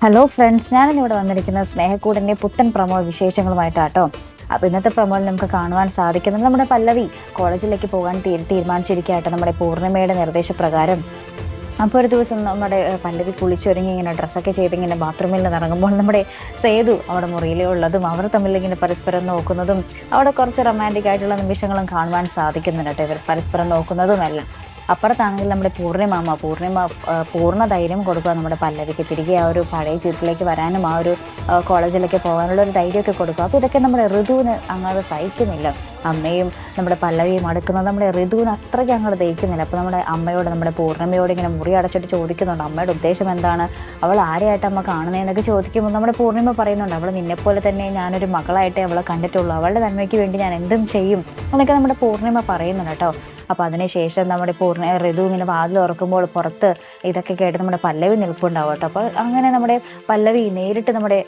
Hello friends ഞാനിവിടെ വന്നിരിക്കുന്നത് സ്നേഹക്കൂടിന്റെ പുത്തൻ പ്രമോ വിശേഷങ്ങളുമായിട്ടാട്ടോ. അപ്പോൾ ഇന്നത്തെ പ്രമോയിൽ നമുക്ക് കാണുവാൻ സാധിക്കുന്നത് നമ്മുടെ പല്ലവി കോളേജിലേക്ക് പോകാൻ തീരുമാനിച്ചിരിക്കുകയായിട്ട് നമ്മുടെ പൂർണിമയുടെ നിർദ്ദേശപ്രകാരം. അപ്പോൾ ഒരു ദിവസം നമ്മുടെ പല്ലവി കുളിച്ചൊരുങ്ങി ഇങ്ങനെ ഡ്രസ്സൊക്കെ ചെയ്ത് ഇങ്ങനെ ബാത്റൂമിൽ നിന്ന് ഇറങ്ങുമ്പോൾ നമ്മുടെ സേതു അവിടെ മുറിയിലുള്ളതും അവർ തമ്മിൽ ഇങ്ങനെ പരസ്പരം നോക്കുന്നതും അവിടെ കുറച്ച് റൊമാന്റിക് ആയിട്ടുള്ള നിമിഷങ്ങളും കാണുവാൻ സാധിക്കുന്നുണ്ട് ഇവർ പരസ്പരം നോക്കുന്നതുമെല്ലാം. അപ്പുറത്താണെങ്കിൽ നമ്മുടെ പൂർണിമാമ പൂർണിമ പൂർണ ധൈര്യം കൊടുക്കുക നമ്മുടെ പല്ലവിക്ക്. തിരികെ ആ ഒരു പഴയ ജീവിതത്തിലേക്ക് വരാനും ആ ഒരു കോളേജിലേക്ക് പോകാനുള്ള ഒരു ധൈര്യമൊക്കെ കൊടുക്കുക. അപ്പോൾ ഇതൊക്കെ നമ്മുടെ ഋതുവിന് അങ്ങനെ സഹിക്കുന്നില്ല. അമ്മയും നമ്മുടെ പല്ലവിയും അടുക്കുന്നത് നമ്മുടെ ഋതുവിന് അത്രയ്ക്ക് അങ്ങോട്ട് ദഹിക്കുന്നില്ല. അപ്പോൾ നമ്മുടെ അമ്മയോട് നമ്മുടെ പൂർണിമയോട് ഇങ്ങനെ മുറി അടച്ചിട്ട് ചോദിക്കുന്നുണ്ട്. അമ്മയുടെ ഉദ്ദേശം എന്താണ്? അവൾ ആരെയായിട്ട് അമ്മ കാണുന്നതെന്നൊക്കെ ചോദിക്കുമ്പോൾ നമ്മുടെ പൂർണിമ പറയുന്നുണ്ട്. അവൾ നിന്നെപ്പോലെ തന്നെ ഞാനൊരു മകളായിട്ടേ അവളെ കണ്ടിട്ടുള്ളൂ. അവളുടെ നന്മയ്ക്ക് വേണ്ടി ഞാൻ എന്തും ചെയ്യും എന്നൊക്കെ നമ്മുടെ പൂർണിമ പറയുന്നുണ്ട് കേട്ടോ. അപ്പോൾ അതിനുശേഷം നമ്മുടെ പൂർണ ഋതു ഇങ്ങനെ വാതിൽ ഉറക്കുമ്പോൾ പുറത്ത് ഇതൊക്കെ കേട്ട് നമ്മുടെ പല്ലവി നിൽപ്പുണ്ടാവും കേട്ടോ. അപ്പോൾ അങ്ങനെ നമ്മുടെ പല്ലവി നേരിട്ട് നമ്മുടെ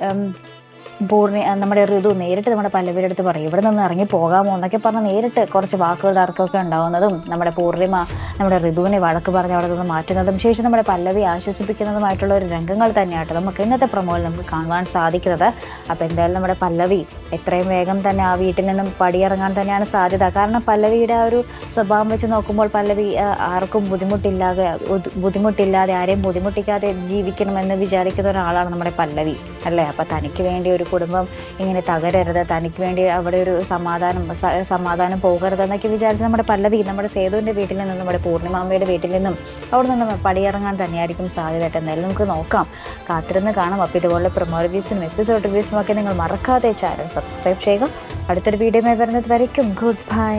പൂർണി നമ്മുടെ ഋതു നേരിട്ട് നമ്മുടെ പല്ലവിയുടെ അടുത്ത് പറയും ഇവിടെ നിന്ന് ഇറങ്ങി പോകാമോ എന്നൊക്കെ പറഞ്ഞ് നേരിട്ട് കുറച്ച് വാക്കുകൾ തർക്കമൊക്കെ ഉണ്ടാവുന്നതും നമ്മുടെ പൂർണിമ നമ്മുടെ ഋതുവിനെ വഴക്ക് പറഞ്ഞ് അവിടെ നിന്ന് മാറ്റുന്നതും ശേഷം നമ്മുടെ പല്ലവി ആശ്വസിപ്പിക്കുന്നതുമായിട്ടുള്ള ഒരു രംഗങ്ങൾ തന്നെയായിട്ട് നമുക്ക് ഇന്നത്തെ പ്രമോയിൽ നമുക്ക് കാണുവാൻ സാധിക്കുന്നത്. അപ്പോൾ എന്തായാലും നമ്മുടെ പല്ലവി എത്രയും വേഗം തന്നെ ആ വീട്ടിൽ നിന്നും പടിയിറങ്ങാൻ തന്നെയാണ് സാധ്യത. കാരണം പല്ലവിയുടെ ആ ഒരു സ്വഭാവം വെച്ച് നോക്കുമ്പോൾ പല്ലവി ആർക്കും ബുദ്ധിമുട്ടില്ലാതെ ബുദ്ധിമുട്ടില്ലാതെ ആരെയും ബുദ്ധിമുട്ടിക്കാതെ ജീവിക്കണമെന്ന് വിചാരിക്കുന്ന ഒരാളാണ് നമ്മുടെ പല്ലവി അല്ലേ? അപ്പം തനിക്ക് വേണ്ടി ഒരു കുടുംബം ഇങ്ങനെ തകരരുത്. തനിക്ക് വേണ്ടി അവിടെ ഒരു സമാധാനം സമാധാനം പോകരുത് എന്നൊക്കെ വിചാരിച്ച് നമ്മുടെ പല്ലവി നമ്മുടെ സേതുവിന്റെ വീട്ടിൽ നിന്നും നമ്മുടെ പൂർണിമാമ്മയുടെ വീട്ടിൽ നിന്നും അവിടെ നിന്ന് പടിയിറങ്ങാൻ തന്നെയായിരിക്കും സാധ്യത. എന്തായാലും നമുക്ക് നോക്കാം. കാത്തിരുന്ന് കാണാം. അപ്പോൾ ഇതുപോലെ പ്രൊമോ റിവ്യൂസും എപ്പിസോഡ് റിവ്യൂസും ഒക്കെ നിങ്ങൾ മറക്കാതെ ചാനൽ സബ്സ്ക്രൈബ് ചെയ്യുക. അടുത്തൊരു വീഡിയോ വരുന്നത് വരയ്ക്കും. Good bye